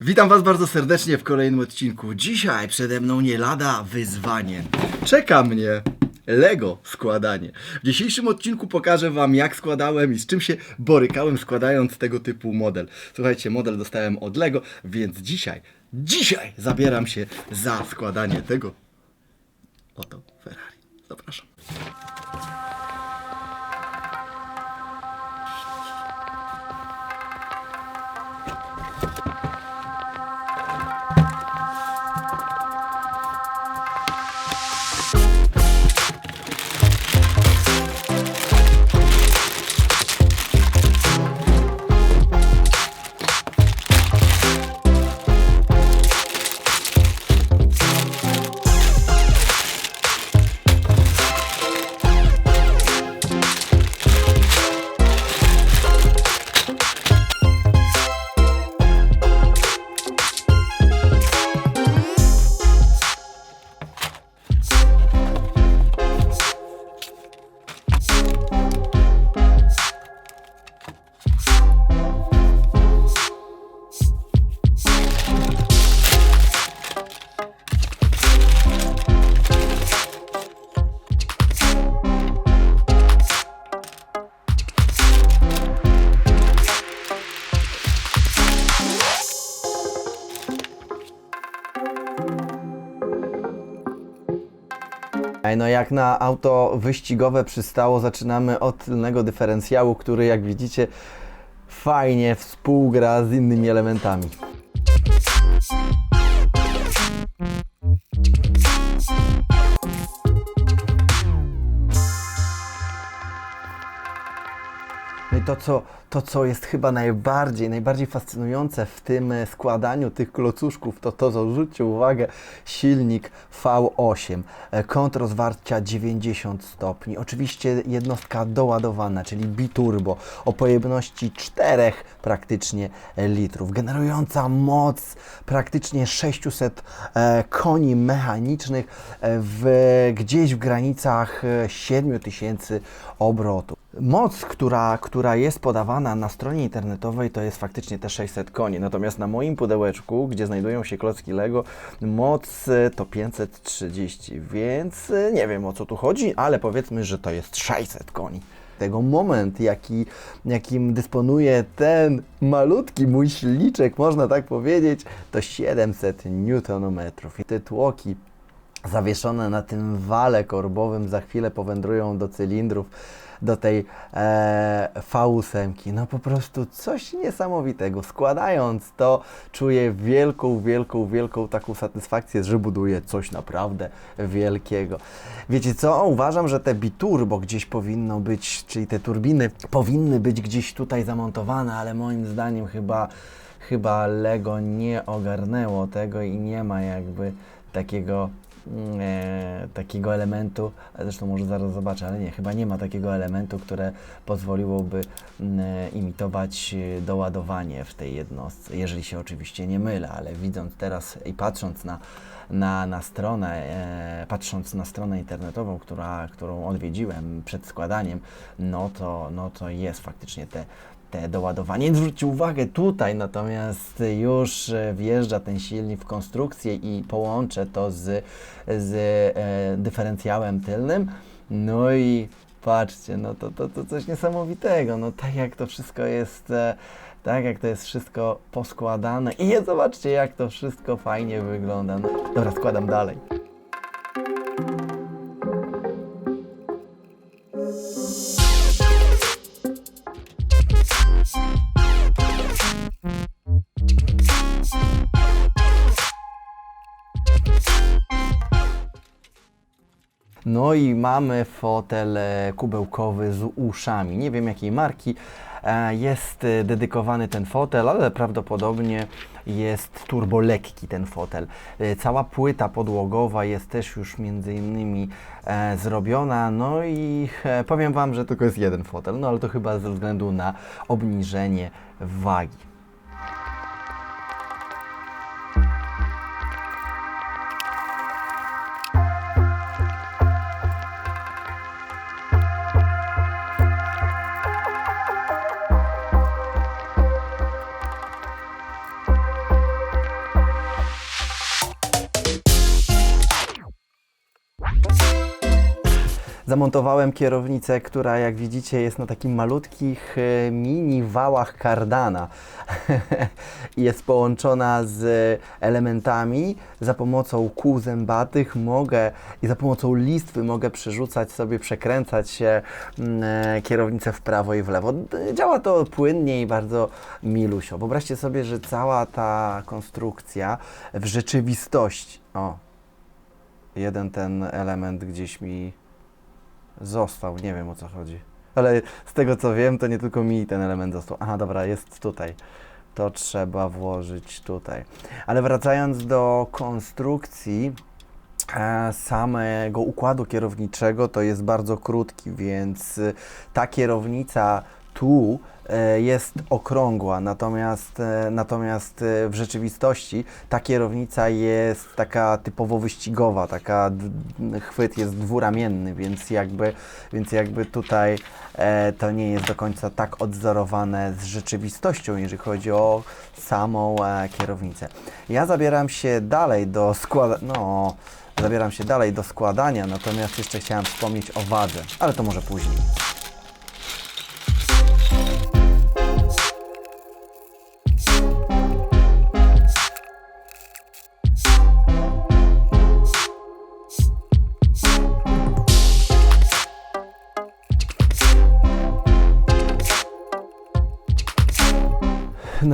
Witam Was bardzo serdecznie w kolejnym odcinku. Dzisiaj przede mną nie lada wyzwanie. Czeka mnie Lego składanie. W dzisiejszym odcinku pokażę Wam, jak składałem i z czym się borykałem składając tego typu model. Słuchajcie, model dostałem od Lego, więc dzisiaj, dzisiaj zabieram się za składanie tego oto Ferrari. Zapraszam. No jak na auto wyścigowe przystało, zaczynamy od tylnego dyferencjału, który jak widzicie fajnie współgra z innymi elementami. To co, to, co jest chyba najbardziej, najbardziej fascynujące w tym e, składaniu tych klocuszków, to to, co zwróćcie uwagę, silnik V8, e, kąt rozwarcia 90 stopni, oczywiście jednostka doładowana, czyli biturbo, o pojemności 4 praktycznie litrów, generująca moc praktycznie 600 e, koni mechanicznych w, gdzieś w granicach e, 7000 obrotów. Moc, która, która jest podawana na stronie internetowej, to jest faktycznie te 600 koni. Natomiast na moim pudełeczku, gdzie znajdują się klocki Lego, moc e, to 530, więc e, nie wiem o co tu chodzi, ale powiedzmy, że to jest 600 koni. Tego moment, jaki, jakim dysponuje ten malutki mój silniczek, można tak powiedzieć, to 700 Nm. I te tłoki zawieszone na tym wale korbowym za chwilę powędrują do cylindrów, do tej e, V8. No po prostu coś niesamowitego. Składając to czuję wielką, wielką, wielką taką satysfakcję, że buduję coś naprawdę wielkiego. Wiecie co? Uważam, że te biturbo gdzieś powinno być, czyli te turbiny powinny być gdzieś tutaj zamontowane, ale moim zdaniem chyba chyba Lego nie ogarnęło tego i nie ma jakby takiego e, takiego elementu, zresztą może zaraz zobaczę, ale nie, chyba nie ma takiego elementu, które pozwoliłoby mm, e, imitować e, doładowanie w tej jednostce, jeżeli się oczywiście nie mylę, ale widząc teraz i patrząc na na, na stronę, e, patrząc na stronę internetową, która, którą odwiedziłem przed składaniem, no to, no to jest faktycznie te, te doładowanie. Zwróćcie uwagę, tutaj natomiast już e, wjeżdża ten silnik w konstrukcję i połączę to z, z e, dyferencjałem tylnym. No i patrzcie, no to, to, to coś niesamowitego. No tak jak to wszystko jest, e, tak jak to jest wszystko poskładane. I zobaczcie, jak to wszystko fajnie wygląda. No, dobra, składam dalej. No i mamy fotel e, kubełkowy z uszami. Nie wiem jakiej marki e, jest e, dedykowany ten fotel, ale prawdopodobnie jest turbo lekki ten fotel. Cała płyta podłogowa jest też już między innymi zrobiona. No i powiem Wam, że tylko jest jeden fotel, no ale to chyba ze względu na obniżenie wagi. Zamontowałem kierownicę, która jak widzicie jest na takich malutkich e, mini wałach kardana jest połączona z elementami. Za pomocą kół zębatych mogę i za pomocą listwy mogę przerzucać sobie, przekręcać się mm, e, kierownicę w prawo i w lewo. Działa to płynnie i bardzo milusio. Wyobraźcie sobie, że cała ta konstrukcja w rzeczywistości. O, jeden ten element gdzieś mi został, nie wiem o co chodzi. Ale z tego co wiem, to nie tylko mi ten element został. Aha, dobra, jest tutaj. To trzeba włożyć tutaj. Ale wracając do konstrukcji e, samego układu kierowniczego, to jest bardzo krótki, więc ta kierownica tu jest okrągła, natomiast, e, natomiast e, w rzeczywistości ta kierownica jest taka typowo wyścigowa, taka chwyt jest dwuramienny, więc jakby, więc jakby tutaj e, to nie jest do końca tak odzorowane z rzeczywistością, jeżeli chodzi o samą e, kierownicę. Ja zabieram się dalej do składania, no, zabieram się dalej do składania, natomiast jeszcze chciałem wspomnieć o wadze, ale to może później.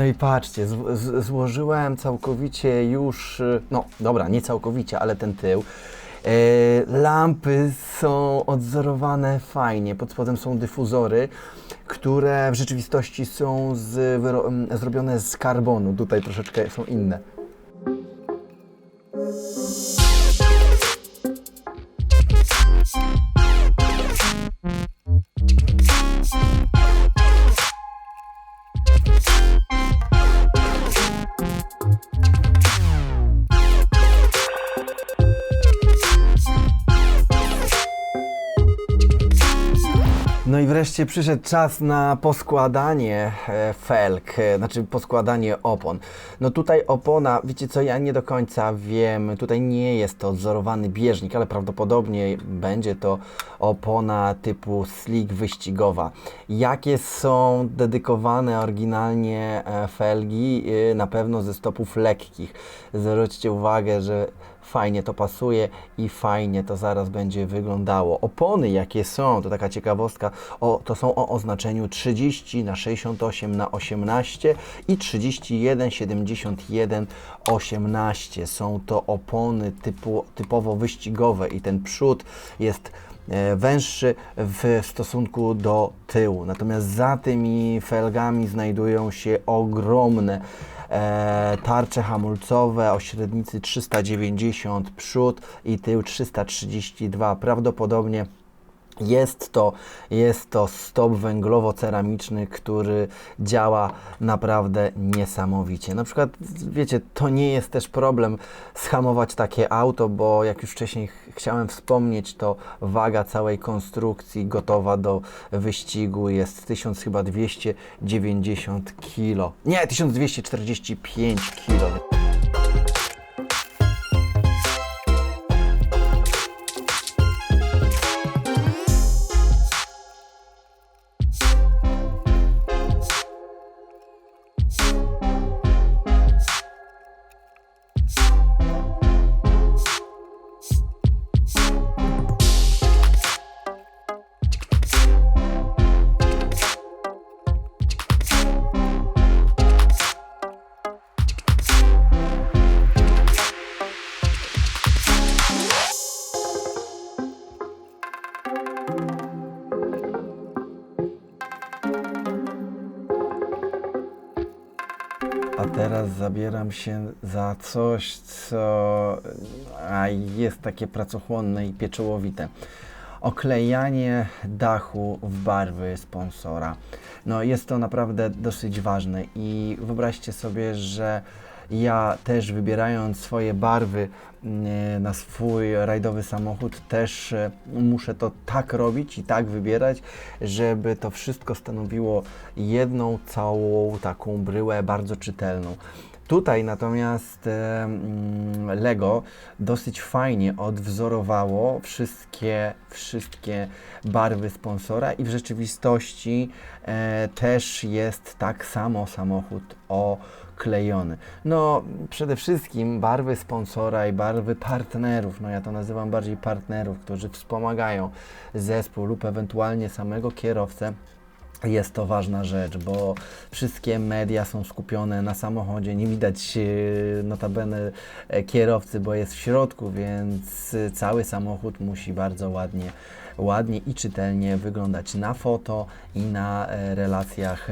No i patrzcie, złożyłem całkowicie już, y, no dobra, nie całkowicie, ale ten tył. E, lampy są odzorowane fajnie, pod spodem są dyfuzory, które w rzeczywistości są z, zrobione z karbonu, tutaj troszeczkę są inne. No i wreszcie przyszedł czas na poskładanie e, felg, e, znaczy poskładanie opon. No tutaj opona, wiecie co, ja nie do końca wiem, tutaj nie jest to odzorowany bieżnik, ale prawdopodobnie będzie to opona typu slick wyścigowa. Jakie są dedykowane oryginalnie e, felgi? Na pewno ze stopów lekkich. Zwróćcie uwagę, że fajnie to pasuje i fajnie to zaraz będzie wyglądało. Opony jakie są, to taka ciekawostka, o, to są o oznaczeniu 30 na 68 na 18 i 31 71 18. Są to opony typu, typowo wyścigowe i ten przód jest e, węższy w stosunku do tyłu. Natomiast za tymi felgami znajdują się ogromne tarcze hamulcowe o średnicy 390 przód i tył 332. Prawdopodobnie jest to, jest to stop węglowo-ceramiczny, który działa naprawdę niesamowicie. Na przykład, wiecie, to nie jest też problem schamować takie auto, bo jak już wcześniej ch- chciałem wspomnieć, to waga całej konstrukcji gotowa do wyścigu jest 1000 chyba 290 kg. Nie, 1245 kg. Teraz zabieram się za coś, co a, jest takie pracochłonne i pieczołowite. Oklejanie dachu w barwy sponsora. No jest to naprawdę dosyć ważne i wyobraźcie sobie, że ja też wybierając swoje barwy mm, na swój rajdowy samochód też e, muszę to tak robić i tak wybierać, żeby to wszystko stanowiło jedną całą taką bryłę bardzo czytelną. Tutaj natomiast Lego dosyć fajnie odwzorowało wszystkie, wszystkie barwy sponsora i w rzeczywistości e, też jest tak samo samochód oklejony. No przede wszystkim barwy sponsora i barwy partnerów, no ja to nazywam bardziej partnerów, którzy wspomagają zespół lub ewentualnie samego kierowcę jest to ważna rzecz, bo wszystkie media są skupione na samochodzie. Nie widać e, notabene e, kierowcy, bo jest w środku, więc e, cały samochód musi bardzo ładnie, ładnie i czytelnie wyglądać na foto i na relacjach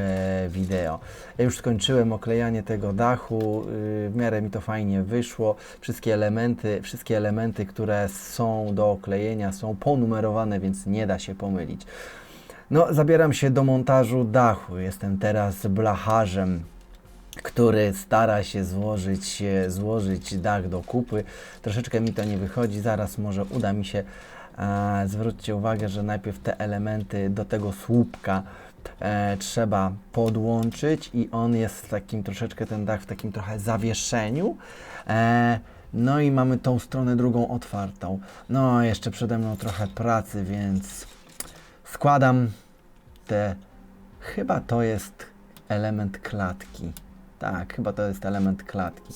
wideo. Ja już skończyłem oklejanie tego dachu, w miarę mi to fajnie wyszło. Wszystkie elementy, wszystkie elementy, które są do oklejenia są ponumerowane, więc nie da się pomylić. No, zabieram się do montażu dachu. Jestem teraz blacharzem, który stara się złożyć, e, złożyć dach do kupy. Troszeczkę mi to nie wychodzi, zaraz może uda mi się. Zwróćcie uwagę, że najpierw te elementy do tego słupka e, trzeba podłączyć i on jest w takim troszeczkę ten dach w takim trochę zawieszeniu. E, no i mamy tą stronę drugą otwartą. No, jeszcze przede mną trochę pracy, więc składam te. Chyba to jest element klatki. Tak, chyba to jest element klatki.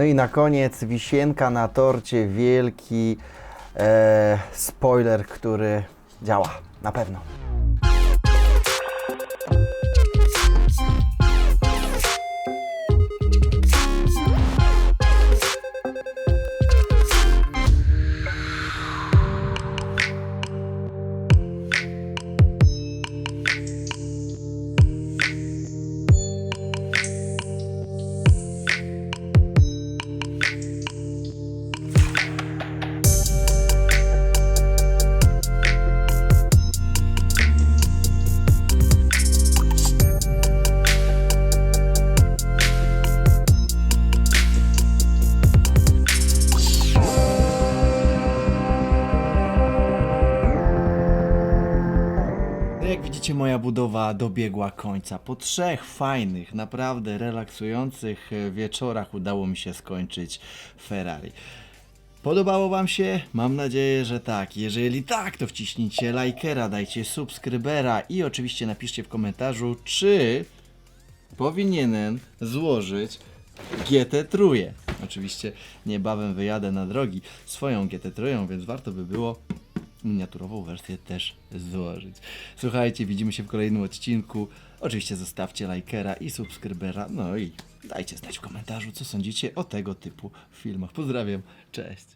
No i na koniec wisienka na torcie, wielki e, spoiler, który działa na pewno. Budowa dobiegła końca. Po trzech fajnych, naprawdę relaksujących e, wieczorach udało mi się skończyć Ferrari. Podobało Wam się? Mam nadzieję, że tak. Jeżeli tak, to wciśnijcie lajkera, dajcie subskrybera i oczywiście napiszcie w komentarzu, czy powinienem złożyć GT3. Oczywiście niebawem wyjadę na drogi swoją GT3, więc warto by było miniaturową wersję też złożyć. Słuchajcie, widzimy się w kolejnym odcinku. Oczywiście zostawcie lajkera i subskrybera, no i dajcie znać w komentarzu, co sądzicie o tego typu filmach. Pozdrawiam, cześć!